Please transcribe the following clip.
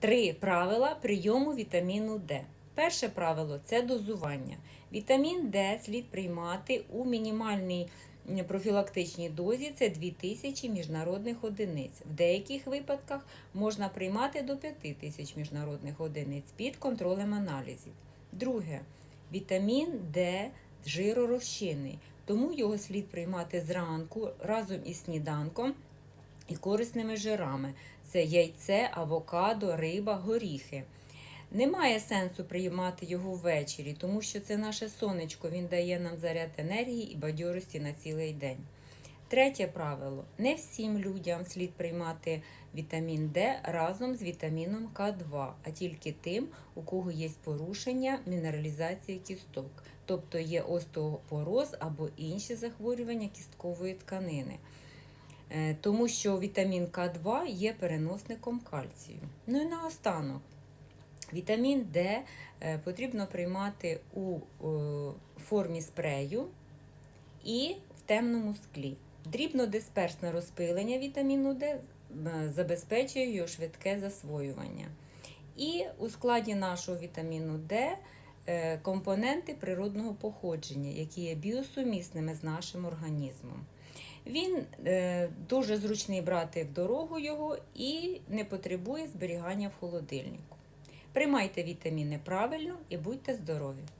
Три правила прийому вітаміну Д. Перше правило це дозування. Вітамін Д слід приймати у мінімальній профілактичній дозі це 2000 міжнародних одиниць. В деяких випадках можна приймати до 5000 міжнародних одиниць під контролем аналізів. Друге, вітамін Д жиророзчинний, тому його слід приймати зранку разом із сніданком і корисними жирами. Це яйце, авокадо, риба, горіхи. Немає сенсу приймати його ввечері, тому що це наше сонечко, він дає нам заряд енергії і бадьорості на цілий день. Третє правило: не всім людям слід приймати вітамін Д разом з вітаміном К2, а тільки тим, у кого є порушення мінералізації кісток, тобто є остеопороз або інші захворювання кісткової тканини. Е, Тому що вітамін К2 є переносником кальцію. Ну і наостанок. Вітамін Д е, потрібно приймати у е, формі спрею і в темному склі. Дрібнодисперсне розпилення вітаміну Д забезпечує його швидке засвоювання. І у складі нашого вітаміну Д компоненти природного походження, які є біосумісними з нашим організмом. Він е, дуже зручний брати в дорогу його і не потребує зберігання в холодильнику. Приймайте вітаміни правильно і будьте здорові!